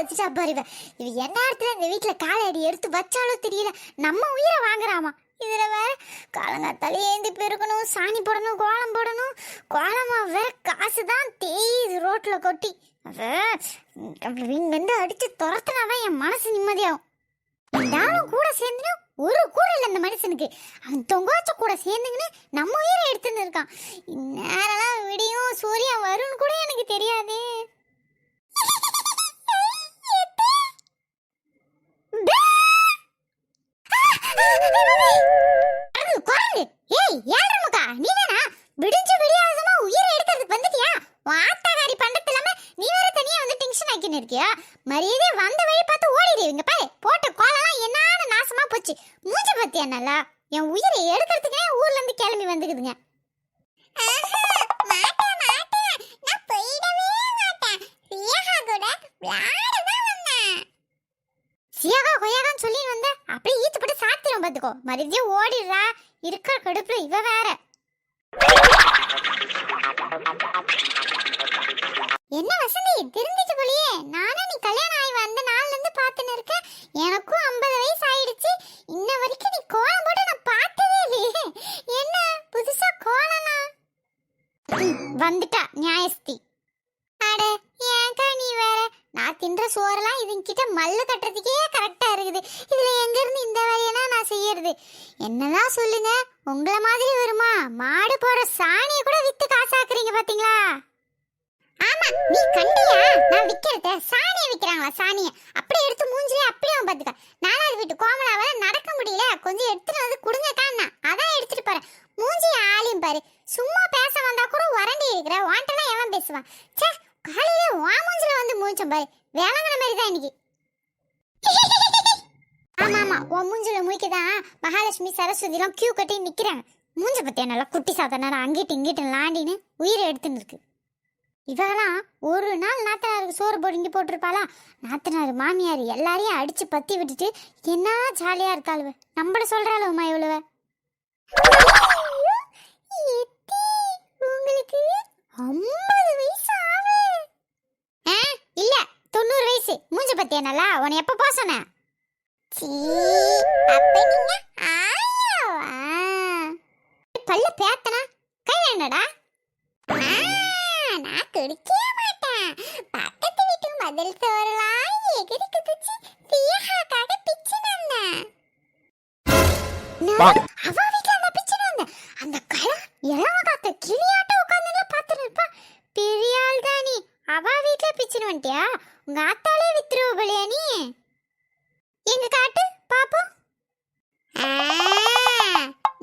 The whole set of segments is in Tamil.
வச்சுட்டா பாரு இவ இவ என்ன இடத்துல இந்த வீட்டில் காலை அடி எடுத்து வச்சாலும் தெரியல. நம்ம உயிரை வாங்குறாமா. இதில் வேற காலங்காத்தாலே ஏந்தி பெருக்கணும் சாணி போடணும் கோலம் போடணும். கோலமா வேற காசு தான் தேயுது ரோட்டில் கொட்டி. இங்க வந்து அடிச்சு துரத்துனாதான் என் மனசு நிம்மதியாகும். இருந்தாலும் கூட சேர்ந்து ஒரு கூட இல்லை இந்த மனுஷனுக்கு. அவன் தொங்காச்ச கூட சேர்ந்துங்கன்னு நம்ம உயிரை எடுத்துன்னு இருக்கான். இந்நேரம்லாம் விடியும் சூரியன் வரும்னு கூட எனக்கு தெரியாதே. குரங்கு, ஏய், ஏழ்ரை முக்கா, நீதானா? விடிஞ்சு விடியாததுமா உயிரை எடுக்கிறதுக்கு வந்துட்டியா? உன் ஆத்தாக்காரி பண்டத்து இல்லாம நீ வேற தனியா வந்து tension ஆக்கின்னு இருக்கியா? மரியாதையா வந்த வழி பார்த்து ஓடிடு. பாரு, போட்ட கோலம்லாம் என்னான்னு நாசமா போச்சு. மூஞ்ச பாத்தியா நல்லா? என் உயிரை எடுக்கிறதுக்கே ஊர்ல இருந்து கிளம்பி வந்துக்குதுங்க சியாகா கொய்யாகான்னு சொல்லி வந்த அப்படியே ஈத்து போட்டு சாத்திரம் பார்த்துக்கோ. மறுபடியும் ஓடிடுறா. இருக்கிற கடுப்புல இவ வேற. என்ன வசந்தி? தெரிஞ்சிச்சு போலியே. நானும் நீ கல்யாணம் ஆகி வந்த நாள்ல இருந்து பார்த்துன்னு இருக்கேன் எனக்கும் ஐம்பது வயசு ஆயிடுச்சு இன்ன வரைக்கும் நீ கோலம் போட்டு நான் பார்த்ததே இல்லையே என்ன புதுசா கோலமா வந்துட்டா நியாயஸ்தி அட ஏன்க்கா நீ வேற நான் தின்ற சோறெல்லாம் இதுங்கிட்ட மல்லு கட்டுறதுக்கே கரெக்டா இருக்குது. இதுல எங்க இருந்து இந்த வேலையெல்லாம் நான் செய்யறது? என்னதான் சொல்லுங்க உங்களை மாதிரி வருமா மாடு போற சாணியை கூட வித்து காசாக்குறீங்க பாத்தீங்களா? ஆமா நீ கண்டியா? நான் விக்கிறத சாணியை விக்கிறாங்களா சாணியை? அப்படியே எடுத்து மூஞ்சிலே அப்படியே அவன் பாத்துக்க. நாலாவது வீட்டு கோமலாவால நடக்க முடியல கொஞ்சம் எடுத்துட்டு வந்து கொடுங்க காணா அதான் எடுத்துட்டு போறேன் மூஞ்சி ஆளையும் பாரு சும்மா பேச வந்தா கூட உரண்டி இருக்கிற வாண்டெல்லாம் எவன் பேசுவான் ச்சே காலையில வா மூஞ்சில வந்து மூஞ்சம் பாரு விளங்குன மாதிரி தான் இன்னைக்கு ஆமா ஆமா உன் மூஞ்சில மூய்க்குதான் மகாலட்சுமி சரஸ்வதிலாம் கியூ கட்டி நிற்கிறாங்க மூஞ்ச பற்றியா நல்லா குட்டி சாத்தனார அங்கிட்டு இங்கிட்டு லாண்டின்னு உயிரை எடுத்துன்னு இருக்கு. இவெல்லாம் ஒரு நாள் நாத்தனாருக்கு சோறு பொடுங்கி போட்டிருப்பாளா? நாத்தனார் மாமியார் எல்லாரையும் அடித்து பத்தி விட்டுட்டு என்ன ஜாலியாக இருக்காளுவ? நம்மள சொல்றாளுவமா இவ்வளவ? உங்களுக்கு ஐம்பது வயசு ஆ இல்லை தொண்ணூறு வயசு. மூஞ்ச பத்தியா நல்லா? உன்னை எப்ப போக சீ, அப்ப நீங்க பல்ல பேத்தனா? கை என்னடா நான் குடிக்கவே மாட்டேன். பக்கத்து வீட்டு மதில் சோறலாம் எகிரி குதிச்சு தீயாக்காக பிச்சு வந்தேன். அவ வீட்ல அந்த பிச்சு வந்தேன். அந்த கழ இளவ காத்த கிளியாட்ட உட்கார்ந்து பார்த்துட்டு இருப்பா. பெரிய ஆள் தான் அவ வீட்ல பிச்சுன்னு வந்துட்டியா? உங்க ஆத்தாலே வித்துருவ போலியா நீ? எங்க காட்டு? பாப்போம். ஆ,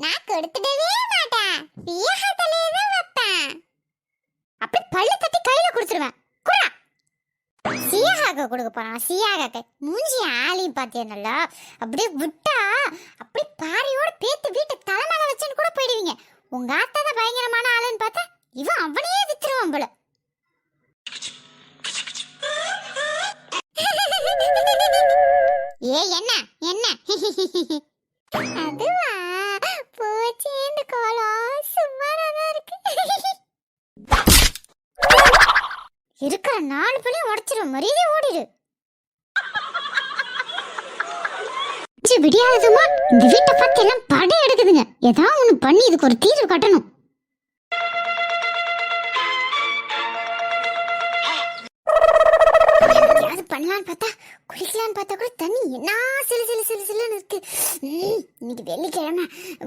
நான் கொடுத்துடவே மாட்டேன் வியாகத்திலே தான் வைப்பேன் அப்படி பல்லு தட்டி கையில கொடுத்துருவேன் குடா சியாகாக்க கொடுக்க போறான். சியாகத்தை மூஞ்சி ஆளையும் பாத்தியா அப்படியே விட்டா அப்படி பாரியோட பேத்து வீட்டு தலைமையில வச்சுன்னு கூட போயிடுவீங்க. உங்க ஆத்தா தான் பயங்கரமான ஆளுன்னு பார்த்தா இவன் அவனையே வித்துருவான் போல. ஏ என்ன? என்ன? நாலு பேரையும் மரியாதை ஓடிடு ச்சீ, விடியாததுமா? இந்த வீட்டை பத்தி எல்லாம் படம் எடுக்குதுங்க. ஏதாவது ஒண்ணு பண்ணி இதுக்கு ஒரு தீர்வு கட்டணும். பண்ணலான்னு பார்த்தா குளிக்கலான்னு பார்த்தா கூட தண்ணி என்ன? சிலு சிலு சிலு. இன்னைக்கு வெள்ளிக்கிழமை.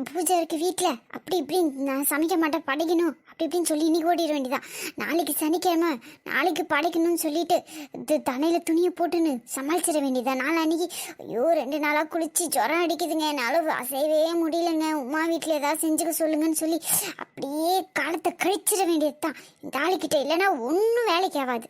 பூஜை இருக்கு வீட்டில் அப்படி இப்படி நான் சமைக்க மாட்டேன் படைக்கணும். அப்படி இப்படின்னு சொல்லி இன்னைக்கு ஓடிட வேண்டியதான் நாளைக்கு சனிக்கிழமை நாளைக்கு படைக்கணும்னு சொல்லிட்டு இது தலையில துணியை போட்டுன்னு சமாளிச்சிட வேண்டியதான் நாள் அன்னைக்கு ஐயோ ரெண்டு நாளாக குளிச்சு ஜுரம் அடிக்குதுங்க. என்னால் அசையவே முடியலங்க. உமா வீட்டில் ஏதாவது செஞ்சுக்க சொல்லுங்கன்னு சொல்லி அப்படியே காலத்தை கழிச்சிட வேண்டியது தான் இந்த ஆளுக்கிட்ட இல்லைன்னா ஒன்றும் வேலைக்கு ஆகாது.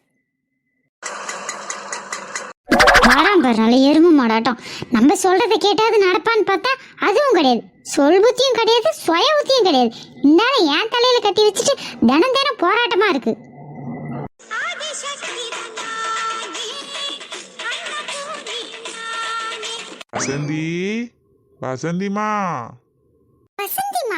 வாராம் பாரு நல்ல எருமை மாடாட்டம். நம்ம சொல்றதை கேட்டாவது நடப்பான்னு பார்த்தா அதுவும் கிடையாது. சொல் புத்தியும் கிடையாது சுய புத்தியும் கிடையாது. இந்தாலும் என் தலையில கட்டி வச்சுட்டு தினம் தினம் போராட்டமா இருக்கு. வசந்தி வசந்திமா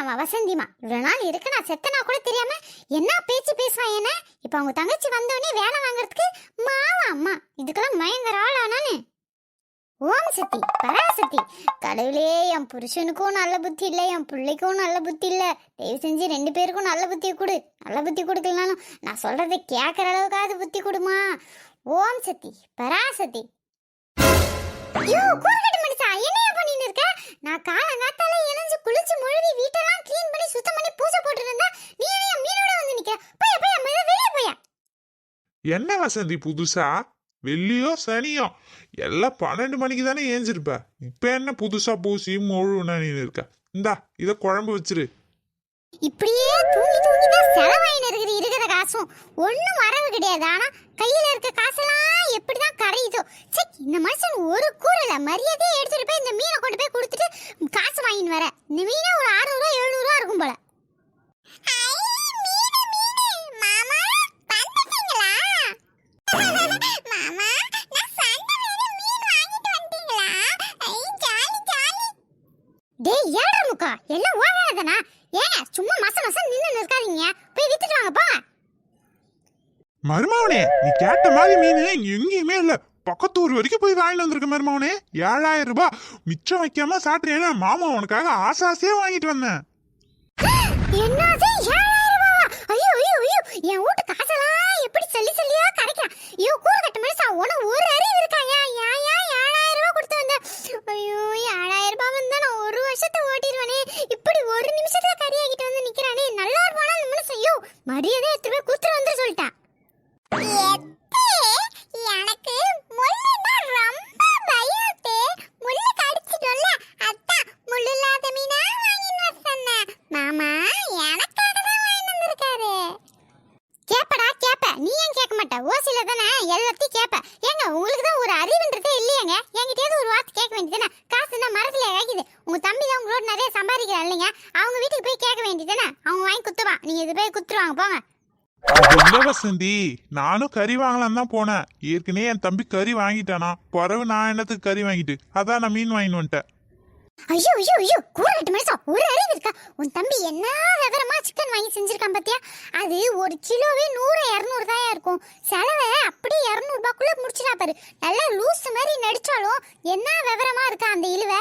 அவன் வசந்திமா. இவ்வளோ நாள் இருக்கு நான் செத்தனா கூட தெரியாம என்ன பேச்சு பேசுவான் என்ன? இப்போ அவங்க தங்கச்சி வந்தோடனே வேலை வாங்குறதுக்கு மாவா அம்மா. இதுக்கெல்லாம் பயங்கர ஆளா நானு ஓம் சக்தி பராசக்தி கடவுளே என் புருஷனுக்கும் நல்ல புத்தி இல்லை என் பிள்ளைக்கும் நல்ல புத்தி இல்லை. தயவு செஞ்சு ரெண்டு பேருக்கும் நல்ல புத்தியை கொடு. நல்ல புத்தி கொடுக்கலனாலும் நான் சொல்றதை கேட்குற அளவுக்காவது புத்தி கொடுமா. ஓம் சக்தி பராசக்தி ஐயோ கூறுகட்டு மனுஷா என்னையா பண்ணின்னு இருக்க? நான் காலங்காத்தால எழுந்து குளிச்சு முழுவி வீட்டெல்லாம் க்ளீன் பண்ணி சுத்தம் பண்ணி பூஜை போட்டு இருந்தா நீ என்ன மீனோட வந்து நிக்க போய் போய் முதல்ல வெளியே போயா என்ன வசந்தி புதுசா? வெள்ளியோ சனியோ? எல்லாம் பன்னெண்டு மணிக்கு தானே ஏஞ்சிருப்ப. இப்ப என்ன புதுசா பூசி முழுனா இருக்க இந்தா இத குழம்பு வச்சிரு. இப்படியே தூங்கி தூங்கி தான் செலவாயின்னு இருக்குது இருக்கிற காசும். ஒன்றும் வரவு கிடையாது. ஆனா கையில இருக்க காசெல்லாம் எப்படிதான் கரையுதோ? சே இந்த மனுஷன் ஒரு கூறல மரியாதையே எடுத்துட்டு போய் இந்த மீனை கொண்டு போய் கொடுத்துட்டு காசு வாங்கின்னு வர. இந்த மீனே ஒரு அறுநூறுவா எழுநூறுவா இருக்கும் போல. டேய் ஏழரை முக்கா? எல்லாம் ஓடாதனா ஏங்க சும்மா மச மசம் நின்னு இருக்காதீங்க. போய் வித்துட்டு வாங்க போங்க மருமவனே நீ கேட்ட மாதிரி மீன் இங்க எங்கேயுமே இல்ல. பக்கத்தூர் வரைக்கும் போய் வாங்கிட்டு வந்திருக்க மருமவனே. ஏழாயிரம் ரூபாய். மிச்சம் வைக்காம சாப்பிட்றேன்னா மாமா உனக்காக ஆசை ஆசையா வாங்கிட்டு வந்தேன். என்னது ஏழாயிரம் ரூபாவா? ஐயோ ஐயோ ஐயோ. என் வீட்டு காசெல்லாம் எப்படி சொல்லி சொல்லியா கரைக்கிறான். ஐயோ கூறு கட்ட மனுஷா உனக்கு ஒரு அறிவு இருக்கா ஏன் ஏன் ஏன் ஏழாயிரம் ரூபாய் கொடுத்து வந்த? ஐயோ ஏழாயிரம் ரூபாய் வந்தா நான் ஒரு வருஷத்தை ஓட்டிடுவானே. இப்படி ஒரு நிமிஷத்துல கறியாகிட்டு வந்து நிக்கிறானே. நல்லா இருப்பானா அந்த மனுஷன்? ஐயோ மரியாதை எடுத்து ஓசில தானே எல்லாத்தையும் கேப்ப ஏங்க உங்களுக்கு தான் ஒரு அறிவுன்றதே இல்லையாங்க? என்கிட்டயாவது ஒரு வார்த்தை கேட்க வேண்டியதானே காசு தான் மரத்துல இறக்குது. உங்க தம்பி தான் உங்களோட நிறைய சம்பாதிக்கிறான் இல்லைங்க? அவங்க வீட்டுக்கு போய் கேட்க வேண்டியதானே அவங்க வாங்கி குத்துவான் நீங்க இது போய் குத்துருவாங்க போங்க. இல்ல வசந்தி நானும் கறி வாங்கலாம் தான் போனேன். ஏற்கனவே என் தம்பி கறி வாங்கிட்டானா. பிறகு நான் என்னத்துக்கு கறி வாங்கிட்டு? அதான் நான் மீன் வாங்கிட்டு வந்துட்டேன். ஐயோ ஐயோ ஐயோ கூறட்டு மனுஷன் ஒரு அறிவு இருக்கா? உன் தம்பி என்ன விவரமா சிக்கன் வாங்கி செஞ்சிருக்கான் பாத்தியா? அது ஒரு கிலோவே நூறு இரநூறு தான் இருக்கும். செலவை அப்படியே இரநூறுபாக்குள்ள முடிச்சிடா பாரு. நல்லா லூஸ் மாதிரி நடிச்சாலும் என்ன விவரமா இருக்கா அந்த இழுவை?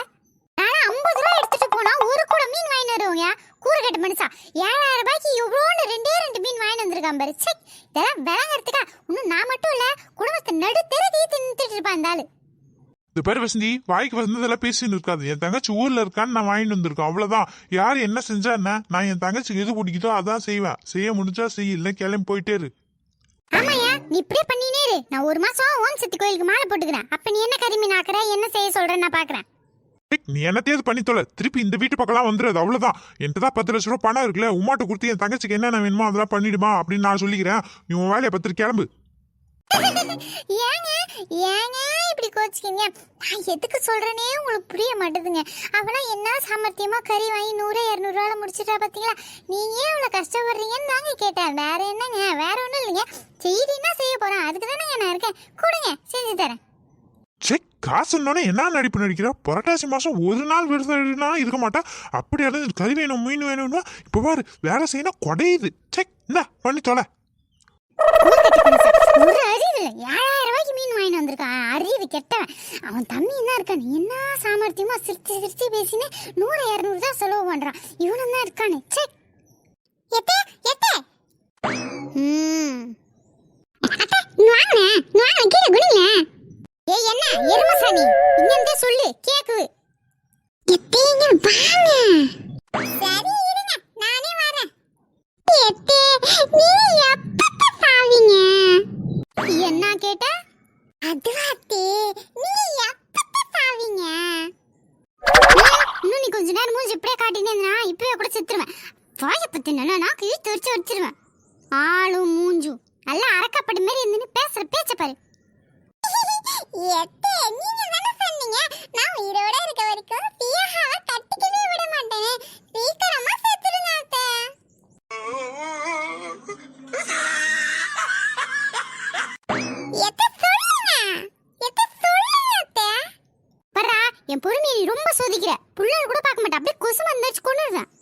நானும் ஐம்பது ரூபா எடுத்துட்டு போனா ஒரு கூட மீன் வாங்கி வருவோங்க. கூறுகட்டு மனுஷா ஏழாயிரம் ரூபாய்க்கு இவ்வளோன்னு ரெண்டே ரெண்டு மீன் வாங்கி வந்திருக்கான் பாரு. சே இதெல்லாம் விளங்கறதுக்கா? இன்னும் நான் மட்டும் இல்ல குடும்பத்தை நடுத்தர தீத்து தின்னுட்டு இருப்பான் இருந்தாலும் ஆளு. இது பாரு வசந்தி வாய்க்கு வந்ததெல்லாம் பேசின்னு இருக்காது. என் தங்கச்சி ஊர்ல இருக்கான்னு நான் வாங்கிட்டு வந்திருக்கேன். அவ்வளவுதான். யார் என்ன செஞ்சா என்ன? நான் என் தங்கச்சிக்கு எது பிடிக்குதோ அதான் செய்வேன். செய்ய முடிஞ்சா செய் இல்லை கிளம்பி போயிட்டே இரு. ஆமாயா நீ இப்படியே பண்ணினே இரு. நான் ஒரு மாசம் ஓம் சக்தி கோயிலுக்கு மாலை போட்டுக்கிறேன். அப்ப நீ என்ன கரிமீன் ஆக்குற? என்ன செய்ய சொல்றேன்னு நான் பாக்குறேன். நீ என்னத்தையாவது பண்ணி தொலை. திருப்பி இந்த வீட்டு பக்கம்லாம் வந்துடுறது அவ்வளவுதான். என்கிட்ட தான் பத்து லட்ச ரூபா பணம் இருக்குல்ல. உமாட்ட கொடுத்து என் தங்கச்சிக்கு என்னென்ன வேணுமோ அதெல்லாம் பண்ணிடுமா அப்படின்னு நான் சொல்லிக்கிறேன். நீ உன் வேலையை பத்திரி கிளம்பு. இப்படி கோச்சிக்கிங்க நான் எதுக்கு சொல்றேனே உங்களுக்கு புரிய மாட்டேதுங்க. அவனா என்ன சாமர்த்தியமா கறி வாங்கி நூறு இரநூறுவால முடிச்சிட்டா பாத்தீங்களா? நீங்க ஏன் இவ்வளவு கஷ்டப்படுறீங்கன்னு தாங்க கேட்டேன். வேற என்னங்க? வேற ஒண்ணும் இல்லைங்க. செய்தின்னா செய்ய போறேன்? அதுக்கு தானே நான் இருக்கேன். கொடுங்க செஞ்சு தரேன். சே காசுன்னொன்னே என்ன நடிப்பு நடிக்கிறா? புரட்டாசி மாசம் ஒரு நாள் விருதுனா இருக்க மாட்டா. அப்படி இருந்து கறி வேணும் மீன் வேணும்னா இப்போ பாரு வேலை செய்யணும் குடையுது சே இந்தா பண்ணி தொலை கூத்துக்கட்டு மனுஷன். ஒரு அறிவு இல்லை ஏழாயிரம் ரூபாய்க்கு மீன் வாங்கிட்டு வந்திருக்கான். அறிவு கெட்டவன். அவன் தம்பி என்ன இருக்கான். என்ன சாமர்த்தியமா சிரிச்சு சிரிச்சு பேசினே நூறு இரநூறு தான் செலவு பண்றான். இவனும் தான் இருக்கானே. சே எத்தே எத்தே. ம். அத்தை, இங்க வாங்கண்ணே, இங்க வாங்க, கீழே குனிங்களேன். ஏய், என்ன? எருமசாணி இங்க இருந்தே சொல்லு. கேக்குது. எத்தே, இங்க வாங்க. சரி இருங்க. நானே வரேன். எத்தே, நீங்க எப்பப்ப சாவீங்க? ಒಂದ್